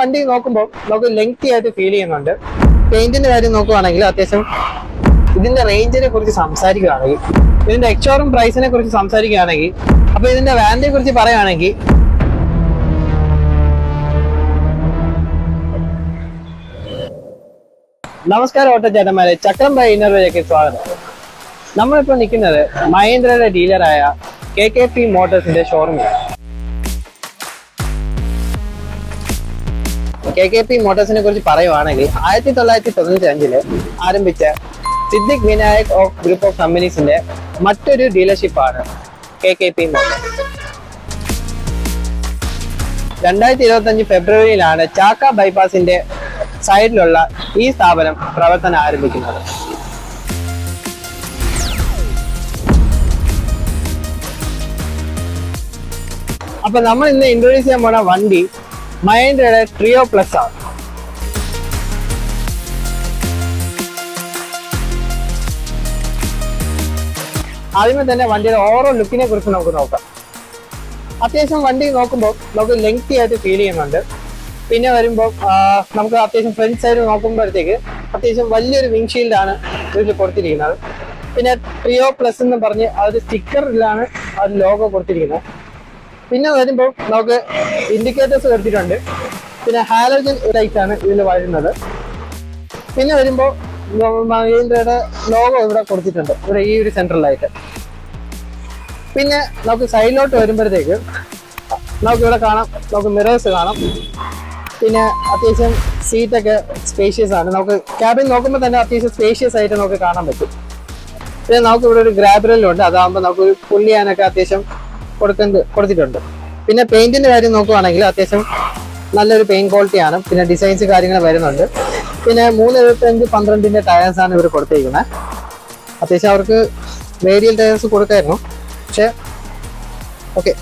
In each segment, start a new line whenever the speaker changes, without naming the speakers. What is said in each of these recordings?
വണ്ടി നോക്കുമ്പോൾ നമുക്ക് ലെങ്തി ആയിട്ട് ഫീൽ ചെയ്യുന്നുണ്ട്. പെയിന്റിന്റെ കാര്യം നോക്കുവാണെങ്കിൽ അത്യാവശ്യം ഇതിന്റെ റേഞ്ചിനെ കുറിച്ച് സംസാരിക്കുകയാണെങ്കിൽ ഇതിന്റെ എക്സോറും പ്രൈസിനെ കുറിച്ച് സംസാരിക്കുകയാണെങ്കിൽ അപ്പൊ ഇതിന്റെ വാറന്റിയെ കുറിച്ച് പറയുകയാണെങ്കിൽ നമസ്കാരം ഓട്ടോ ചേട്ടന്മാരെ ചക്രം ബൈ ഇന്നർവേലേക്ക് സ്വാഗതം. നമ്മളിപ്പോൾ നിൽക്കുന്നത് മഹേന്ദ്രയുടെ ഡീലറായ കെ കെ പി മോട്ടോഴ്സിന്റെ ഷോറൂമിലാണ് കെ കെ പി മോട്ടോഴ്സിനെ കുറിച്ച് പറയുവാണെങ്കിൽ ആയിരത്തി തൊള്ളായിരത്തി തൊണ്ണൂറ്റി അഞ്ചിൽ ആരംഭിച്ച Siddique Vinayak of group of കമ്പനീസിന്റെ മറ്റൊരു ഡീലർഷിപ്പാണ് കെ കെ പി രണ്ടായിരത്തി ഇരുപത്തി അഞ്ച് ഫെബ്രുവരിയിലാണ് ചാക്ക ബൈപ്പാസിന്റെ സൈഡിലുള്ള ഈ സ്ഥാപനം പ്രവർത്തനം ആരംഭിക്കുന്നത്. അപ്പൊ നമ്മൾ ഇന്ന് ഇൻട്രൊഡ്യൂസ് ചെയ്യാൻ പോണ വണ്ടി മഹേന്ദ്രയുടെ ട്രിയോ പ്ലസ് ആണ്. ആദ്യമേ തന്നെ വണ്ടിയുടെ ഓവറോൾ ലുക്കിനെ കുറിച്ച് നമുക്ക് നോക്കാം. അത്യാവശ്യം വണ്ടി നോക്കുമ്പോൾ നമുക്ക് ലെങ്തി ആയിട്ട് ഫീൽ ചെയ്യുന്നുണ്ട്. പിന്നെ വരുമ്പോൾ നമുക്ക് അത്യാവശ്യം ഫ്രണ്ട് സൈഡ് നോക്കുമ്പോഴത്തേക്ക് അത്യാവശ്യം വലിയൊരു വിൻഷീൽഡാണ് ഇതിൽ കൊടുത്തിരിക്കുന്നത്. പിന്നെ ട്രിയോ പ്ലസ് എന്ന് പറഞ്ഞ് ഒരു സ്റ്റിക്കറിലാണ് അത് ലോഗോ കൊടുത്തിരിക്കുന്നത്. പിന്നെ വരുമ്പോൾ നമുക്ക് ഇൻഡിക്കേറ്റേഴ്സ് വരുത്തിയിട്ടുണ്ട്. പിന്നെ ഹാലോജൻ ലൈറ്റ് ആണ് ഇതിൽ വരുന്നത്. പിന്നെ വരുമ്പോൾ മഹീന്ദ്രയുടെ ലോഗോ ഇവിടെ കൊടുത്തിട്ടുണ്ട്. ഇവിടെ ഈ ഒരു സെൻട്രലായിട്ട് പിന്നെ നമുക്ക് സൈഡിലോട്ട് വരുമ്പോഴത്തേക്ക് നമുക്ക് ഇവിടെ കാണാം. നമുക്ക് മിറേഴ്സ് കാണാം. പിന്നെ അത്യാവശ്യം സീറ്റൊക്കെ സ്പേഷ്യസ് ആണ്. നമുക്ക് ക്യാബിൻ നോക്കുമ്പോൾ തന്നെ അത്യാവശ്യം സ്പേഷ്യസ് ആയിട്ട് നമുക്ക് കാണാൻ പറ്റും. പിന്നെ നമുക്ക് ഇവിടെ ഒരു ഗ്രാബ്രലുണ്ട് അതാകുമ്പോൾ നമുക്ക് പുള്ളി ചെയ്യാനൊക്കെ അത്യാവശ്യം കൊടുക്കുന്നത് കൊടുത്തിട്ടുണ്ട്. പിന്നെ പെയിന്റിന്റെ കാര്യം നോക്കുവാണെങ്കിൽ അത്യാവശ്യം നല്ലൊരു പെയിന്റ് ക്വാളിറ്റിയാണ് പിന്നെ ഡിസൈൻസ് കാര്യങ്ങൾ വരുന്നുണ്ട്. പിന്നെ മൂന്ന് എഴുപത്തഞ്ച് പന്ത്രണ്ടിന്റെ ടയേഴ്സ് ആണ് ഇവർ കൊടുത്തിരിക്കുന്നത്. അത്യാവശ്യം അവർക്ക് വേരിയൽ ടയേഴ്സ് കൊടുക്കായിരുന്നു. പക്ഷെ ഓക്കെ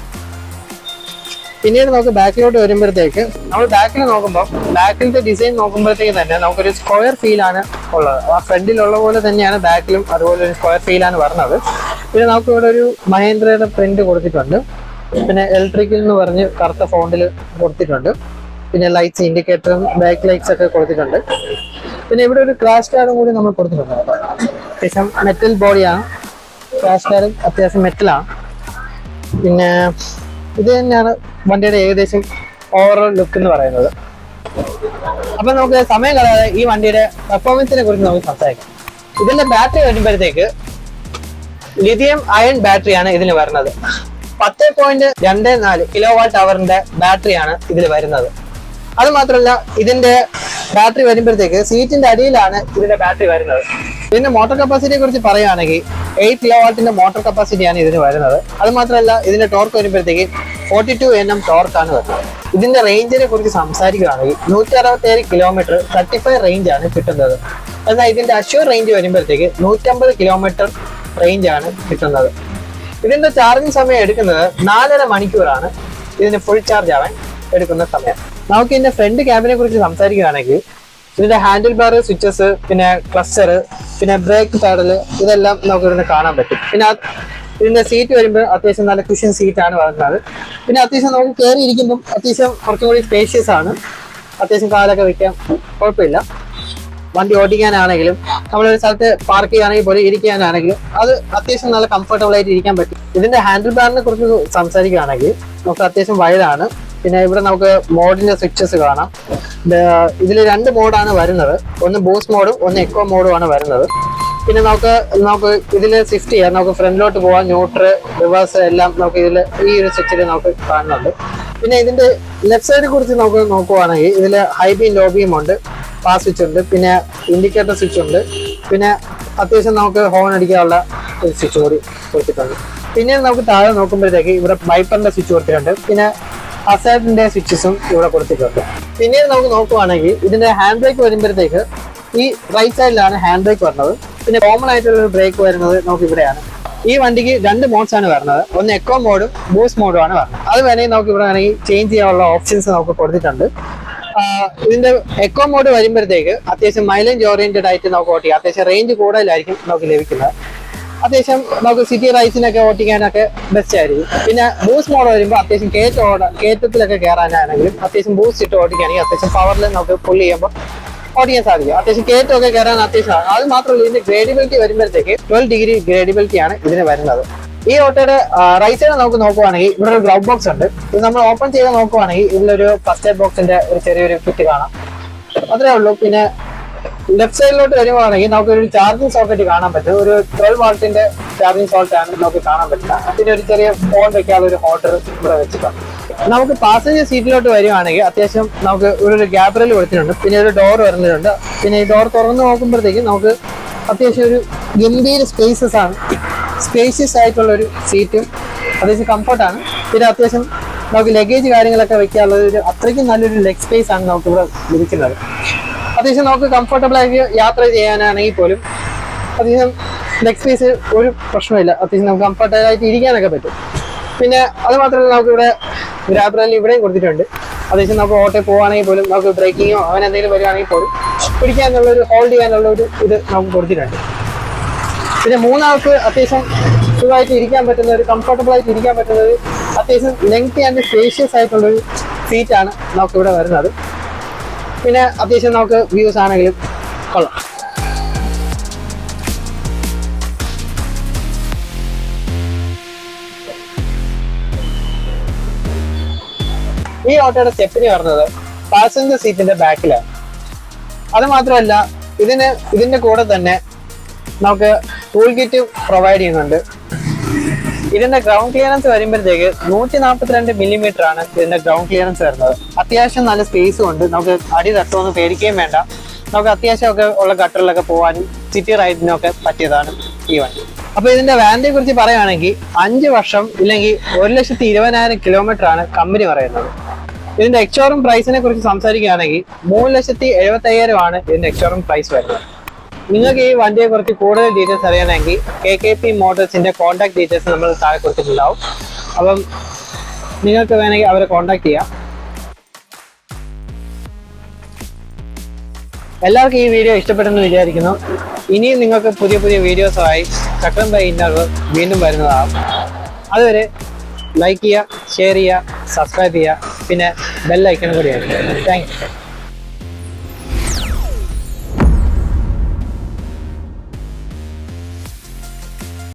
പിന്നീട് നമുക്ക് ബാക്കിലോട്ട് വരുമ്പോഴത്തേക്ക് നമ്മൾ ബാക്കിൽ നോക്കുമ്പോൾ ബാക്കിലത്തെ ഡിസൈൻ നോക്കുമ്പോഴത്തേക്ക് തന്നെ നമുക്കൊരു സ്ക്വയർ ഫീലാണ് ഉള്ളത്. ആ ഫ്രണ്ടിലുള്ള പോലെ തന്നെയാണ് ബാക്കിലും അതുപോലെ ഒരു സ്ക്വയർ ഫീലാണ് വരുന്നത്. പിന്നെ നമുക്ക് ഇവിടെ ഒരു മഹേന്ദ്രയുടെ പ്രിന്റ് കൊടുത്തിട്ടുണ്ട്. പിന്നെ ഇലക്ട്രിക്കൽ എന്ന് പറഞ്ഞ് കറുത്ത ഫോണ്ടിൽ കൊടുത്തിട്ടുണ്ട്. പിന്നെ ലൈറ്റ്സ് ഇൻഡിക്കേറ്ററും ബാക്ക് ലൈറ്റ്സ് ഒക്കെ കൊടുത്തിട്ടുണ്ട്. പിന്നെ ഇവിടെ ഒരു ക്രാഷ് കാർഡും കൂടി നമ്മൾ കൊടുത്തിട്ടുണ്ട് അത്യാവശ്യം മെറ്റൽ ബോഡിയാണ് ക്രാഷ് കാർഡും അത്യാവശ്യം മെറ്റലാണ് പിന്നെ ഇത് തന്നെയാണ് വണ്ടിയുടെ ഏകദേശം ഓവറോൾ ലുക്ക് എന്ന് പറയുന്നത്. അപ്പൊ നമുക്ക് സമയം കളയാതെ ഈ വണ്ടിയുടെ പെർഫോമൻസിനെ കുറിച്ച് നമുക്ക് സംസാരിക്കാം. ഇതിന്റെ ബാറ്ററി വരുമ്പോഴത്തേക്ക് ലിഥിയം അയൺ ബാറ്ററിയാണ് ഇതിന് വരുന്നത്. പത്ത് പോയിന്റ് രണ്ട് നാല് കിലോ വാട്ട് അവറിന്റെ ബാറ്ററിയാണ് ഇതിൽ വരുന്നത്. അത് മാത്രമല്ല ഇതിന്റെ ബാറ്ററി വരുമ്പോഴത്തേക്ക് സീറ്റിന്റെ അടിയിലാണ് ഇതിന്റെ ബാറ്ററി വരുന്നത്. പിന്നെ മോട്ടോർ കപ്പാസിറ്റിയെ കുറിച്ച് പറയുകയാണെങ്കിൽ എയ്റ്റ് കിലോ വാട്ടിന്റെ മോട്ടോർ കപ്പാസിറ്റിയാണ് ഇതിന് വരുന്നത്. അത് മാത്രമല്ല ഇതിന്റെ ടോർക്ക് വരുമ്പോഴത്തേക്ക് ഫോർട്ടി ടു എൻ എം ടോർക്കാണ് വരുന്നത്. ഇതിന്റെ റേഞ്ചിനെ കുറിച്ച് സംസാരിക്കുകയാണെങ്കിൽ നൂറ്റി അറുപത്തേഴ് കിലോമീറ്റർ തേർട്ടി ഫൈവ് റേഞ്ചാണ് കിട്ടുന്നത്. എന്നാൽ ഇതിന്റെ അഷ്യൂർ റേഞ്ച് വരുമ്പോഴത്തേക്ക് നൂറ്റമ്പത് കിലോമീറ്റർ റേഞ്ച് ആണ് കിട്ടുന്നത്. ഇതിന്റെ ചാർജിങ് സമയം എടുക്കുന്നത് നാലര മണിക്കൂറാണ്. ഇതിന് ഫുൾ ചാർജ് ആവാൻ എടുക്കുന്ന സമയം. നമുക്ക് ഇതിന്റെ ഫ്രണ്ട് ക്യാബിനെ കുറിച്ച് സംസാരിക്കുകയാണെങ്കിൽ ഇതിന്റെ ഹാൻഡിൽ ബാർ സ്വിച്ചസ് പിന്നെ ക്ലസ്റ്റർ പിന്നെ ബ്രേക്ക് പാഡൽ ഇതെല്ലാം നമുക്ക് ഇതിന് കാണാൻ പറ്റും. പിന്നെ ഇതിന്റെ സീറ്റ് വരുമ്പോൾ അത്യാവശ്യം നല്ല കുഷൻ സീറ്റ് ആണ് വരുന്നത് പിന്നെ അത്യാവശ്യം നമുക്ക് കയറി ഇരിക്കുമ്പോൾ അത്യാവശ്യം കുറച്ചും കൂടി സ്പേഷ്യസ് ആണ്. അത്യാവശ്യം കാലൊക്കെ വെക്കാം കുഴപ്പമില്ല. വണ്ടി ഓടിക്കാനാണെങ്കിലും നമ്മളൊരു സ്ഥലത്ത് പാർക്ക് ചെയ്യാണെങ്കിൽ പോലും ഇരിക്കാനാണെങ്കിലും അത് അത്യാവശ്യം നല്ല കംഫർട്ടബിൾ ആയിട്ട് ഇരിക്കാൻ പറ്റും. ഇതിന്റെ ഹാൻഡിൽ ബാറിനെ കുറിച്ച് സംസാരിക്കുകയാണെങ്കിൽ നമുക്ക് അത്യാവശ്യം വൈഡാണ് പിന്നെ ഇവിടെ നമുക്ക് മോഡിന്റെ സ്വിച്ചസ് കാണാം. ഇതിൽ രണ്ട് മോഡാണ് വരുന്നത്. ഒന്ന് ബൂസ്റ്റ് മോഡും ഒന്ന് എക്കോ മോഡും ആണ് വരുന്നത്. പിന്നെ നമുക്ക് നമുക്ക് ഇതിൽ സ്വിഫ്റ്റ് ചെയ്യാം. നമുക്ക് ഫ്രണ്ടിലോട്ട് പോകാം ന്യൂട്രൽ റിവേഴ്സ് എല്ലാം നമുക്ക് ഇതിൽ ഈ ഒരു സ്വിച്ചിൽ നമുക്ക് കാണുന്നുണ്ട്. പിന്നെ ഇതിന്റെ ലെഫ്റ്റ് സൈഡിനെ കുറിച്ച് നമുക്ക് നോക്കുവാണെങ്കിൽ ഇതിൽ ഹൈ ബീം ലോ ബീം ഉണ്ട്. പാസ് സ്വിച്ച് ഉണ്ട്. പിന്നെ ഇൻഡിക്കേറ്റർ സ്വിച്ച് ഉണ്ട്. പിന്നെ അത്യാവശ്യം നമുക്ക് ഹോൺ അടിക്കാനുള്ള ഒരു സ്വിച്ച് കൂടി കൊടുത്തിട്ടുണ്ട്. പിന്നെ നമുക്ക് താഴെ നോക്കുമ്പോഴത്തേക്ക് ഇവിടെ വൈപ്പറിന്റെ സ്വിച്ച് കൊടുത്തിട്ടുണ്ട്. പിന്നെ അസാറ്റിന്റെ സ്വിച്ചസും ഇവിടെ കൊടുത്തിട്ടുണ്ട്. പിന്നെ നമുക്ക് നോക്കുവാണെങ്കിൽ ഇതിന്റെ ഹാൻഡ് ബ്രേക്ക് വരുമ്പോഴത്തേക്ക് ഈ റൈറ്റ് സൈഡിലാണ് ഹാൻഡ് ബ്രേക്ക് വരുന്നത്. പിന്നെ കോമൺ ആയിട്ടുള്ള ഒരു ബ്രേക്ക് വരുന്നത് നമുക്ക് ഇവിടെയാണ്. ഈ വണ്ടിക്ക് രണ്ട് മോഡ്സ് ആണ് വരുന്നത്. ഒന്ന് എക്കോ മോഡും ബൂസ്റ്റ് മോഡും ആണ് വരുന്നത്. അത് വേണമെങ്കിൽ നമുക്ക് ഇവിടെ വേണമെങ്കിൽ ചേഞ്ച് ചെയ്യാനുള്ള ഓപ്ഷൻസ് നമുക്ക് കൊടുത്തിട്ടുണ്ട്. ഇതിന്റെ എക്കോ മോഡ് വരുമ്പോഴത്തേക്ക് അത്യാവശ്യം മൈലേജ് ഓറിയന്റഡ് ആയിട്ട് നമുക്ക് ഓട്ടിക്കാം. അത്യാവശ്യം റേഞ്ച് കൂടുതലായിരിക്കും നമുക്ക് ലഭിക്കുന്നത്. അത്യാവശ്യം നമുക്ക് സിറ്റി റൈസിനൊക്കെ ഓട്ടിക്കാനൊക്കെ ബെസ്റ്റ് ആയിരിക്കും. പിന്നെ ബൂസ്റ്റ് മോഡ് വരുമ്പോൾ അത്യാവശ്യം കയറ്റ ഓട കയറ്റത്തിലൊക്കെ കയറാനാണെങ്കിലും അത്യാവശ്യം ബൂസ്റ്റ് ഇട്ട് ഓടിക്കുകയാണെങ്കിൽ അത്യാവശ്യം പവറിൽ നമുക്ക് പുൾ ചെയ്യുമ്പോൾ ഓടിക്കാൻ സാധിക്കും. അത്യാവശ്യം കയറ്റമൊക്കെ കയറാൻ അത്യാവശ്യം അത് മാത്രമല്ല ഇതിന്റെ ഗ്രേഡിബിലിറ്റി വരുമ്പോഴത്തേക്ക് ട്വൽവ് ഡിഗ്രി ഗ്രേഡിബിലിറ്റി ആണ് ഇതിന് വരുന്നത്. ഈ ഓട്ടോയുടെ റൈറ്റ് സൈഡ് നമുക്ക് നോക്കുവാണെങ്കിൽ ഇവിടെ ഒരു ഗ്ലൗ ബോക്സ് ഉണ്ട്. ഇത് നമ്മൾ ഓപ്പൺ ചെയ്ത് നോക്കുവാണെങ്കിൽ ഇതിലൊരു ഫസ്റ്റ് എയ്ഡ് ബോക്സിന്റെ ഒരു ചെറിയൊരു കിറ്റ് കാണാം. അത്രേ ഉള്ളൂ. പിന്നെ ലെഫ്റ്റ് സൈഡിലോട്ട് വരുവാണെങ്കിൽ നമുക്ക് ഒരു ചാർജിങ് സോക്കറ്റ് കാണാൻ പറ്റും. ഒരു ട്വൽവ് വാൾട്ടിന്റെ ചാർജിങ് സോൾട്ട് ആണ് നമുക്ക് കാണാൻ പറ്റില്ല പിന്നെ ഒരു ചെറിയ ഫോൺ വെക്കാനുള്ള ഒരു ഹോൾഡർ ഇവിടെ വെച്ചിട്ടുണ്ട്. നമുക്ക് പാസഞ്ചർ സീറ്റിലോട്ട് വരുവാണെങ്കിൽ അത്യാവശ്യം നമുക്ക് ഒരു ഗ്യാബറിൽ കൊടുത്തിട്ടുണ്ട്. പിന്നെ ഒരു ഡോർ വരുന്നുണ്ട്. പിന്നെ ഈ ഡോർ തുറന്ന് നോക്കുമ്പോഴത്തേക്കും നമുക്ക് അത്യാവശ്യം ഒരു ഗംഭീര സ്പേസസ് ആണ് സ്പേഷ്യസ് ആയിട്ടുള്ള ഒരു സീറ്റും അത്യാവശ്യം കംഫർട്ടാണ് പിന്നെ അത്യാവശ്യം നമുക്ക് ലഗേജ് കാര്യങ്ങളൊക്കെ വെക്കാനുള്ള ഒരു അത്രയ്ക്കും നല്ലൊരു ലെഗ് സ്പേസ് ആണ് നമുക്ക് ഇവിടെ ലഭിക്കുന്നത്. അത്യാവശ്യം നമുക്ക് കംഫർട്ടബിൾ ആയി യാത്ര ചെയ്യാനാണെങ്കിൽ പോലും അത്യാവശ്യം ലെഗ് സ്പേസ് ഒരു പ്രശ്നമില്ല. അത്യാവശ്യം നമുക്ക് കംഫർട്ടബിളായിട്ട് ഇരിക്കാനൊക്കെ പറ്റും. പിന്നെ അത് മാത്രമല്ല നമുക്ക് ഇവിടെ ഗ്രാബ് ഇവിടെയും കൊടുത്തിട്ടുണ്ട്. അത്യാവശ്യം നമുക്ക് ഓട്ടോ പോകുകയാണെങ്കിൽ പോലും നമുക്ക് ബ്രേക്കിങ്ങോ അങ്ങനെ എന്തെങ്കിലും വരികയാണെങ്കിൽ പോലും പിടിക്കാനുള്ള ഒരു ഹോൾഡ് ചെയ്യാനുള്ള ഒരു ഇത് നമുക്ക് കൊടുത്തിട്ടുണ്ട്. പിന്നെ മൂന്നാൾക്ക് അത്യാവശ്യം സുഖമായിട്ട് ഇരിക്കാൻ പറ്റുന്ന ഒരു കംഫർട്ടബിൾ ആയിട്ട് ഇരിക്കാൻ പറ്റുന്ന ഒരു അത്യാവശ്യം ലെങ്തി ആൻഡ് സ്പേഷ്യസ് ആയിട്ടുള്ളൊരു സീറ്റാണ് നമുക്ക് ഇവിടെ വരുന്നത്. പിന്നെ അത്യാവശ്യം നമുക്ക് വ്യൂസ് ആണെങ്കിലും കൊള്ളാം. ഈ ഓട്ടോയുടെ സ്റ്റെപ്പിന് വരുന്നത് പാസഞ്ചർ സീറ്റിന്റെ ബാക്കിലാണ് അത് മാത്രമല്ല ഇതിന് ഇതിന്റെ കൂടെ തന്നെ നമുക്ക് ടൂൾ കിറ്റ് പ്രൊവൈഡ് ചെയ്യുന്നുണ്ട്. ഇതിന്റെ ഗ്രൗണ്ട് ക്ലിയറൻസ് വരുമ്പോഴത്തേക്ക് നൂറ്റി നാൽപ്പത്തിരണ്ട് മില്ലിമീറ്റർ ആണ് ഇതിന്റെ ഗ്രൗണ്ട് ക്ലിയറൻസ് വരുന്നത്. അത്യാവശ്യം നല്ല സ്പേസും ഉണ്ട്. നമുക്ക് അടി തട്ടുമെന്ന് പേടിക്കുകയും വേണ്ട. നമുക്ക് അത്യാവശ്യമൊക്കെ ഉള്ള ഗട്ടറിലൊക്കെ പോകാനും സിറ്റി റൈഡിനൊക്കെ പറ്റിയതാണ് ഈ വണ്ടി. അപ്പോൾ ഇതിന്റെ വാറന്റിയെ കുറിച്ച് പറയുകയാണെങ്കിൽ അഞ്ച് വർഷം ഇല്ലെങ്കിൽ ഒരു ലക്ഷത്തി ഇരുപതിനായിരം കിലോമീറ്റർ ആണ് കമ്പനി പറയുന്നത്. ഇതിന്റെ എക്സോറും പ്രൈസിനെ കുറിച്ച് സംസാരിക്കുകയാണെങ്കിൽ മൂന്ന് ലക്ഷത്തി എഴുപത്തി ആണ് ഇതിന്റെ എക്സോറും പ്രൈസ് വരുന്നത്. നിങ്ങൾക്ക് ഈ വണ്ടിയെ കുറിച്ച് കൂടുതൽ ഡീറ്റെയിൽസ് അറിയണമെങ്കിൽ കെ കെ പി മോട്ടോഴ്സിന്റെ കോൺടാക്ട് ഡീറ്റെയിൽസ് നമ്മൾ താഴെ കൊടുത്തിട്ടുണ്ടാവും. അപ്പം നിങ്ങൾക്ക് വേണമെങ്കിൽ അവരെ കോൺടാക്ട് ചെയ്യാം. എല്ലാവർക്കും ഈ വീഡിയോ ഇഷ്ടപ്പെട്ടെന്ന് വിചാരിക്കുന്നു. ഇനിയും നിങ്ങൾക്ക് പുതിയ പുതിയ വീഡിയോസുമായി ചക്രം ബൈ ഇന്നർവ് വീണ്ടും വരുന്നതാകും അതുവരെ ലൈക്ക് ചെയ്യുക ഷെയർ ചെയ്യുക സബ്സ്ക്രൈബ് ചെയ്യുക പിന്നെ ബെല്ലൈക്കൺ കൂടി താങ്ക് യു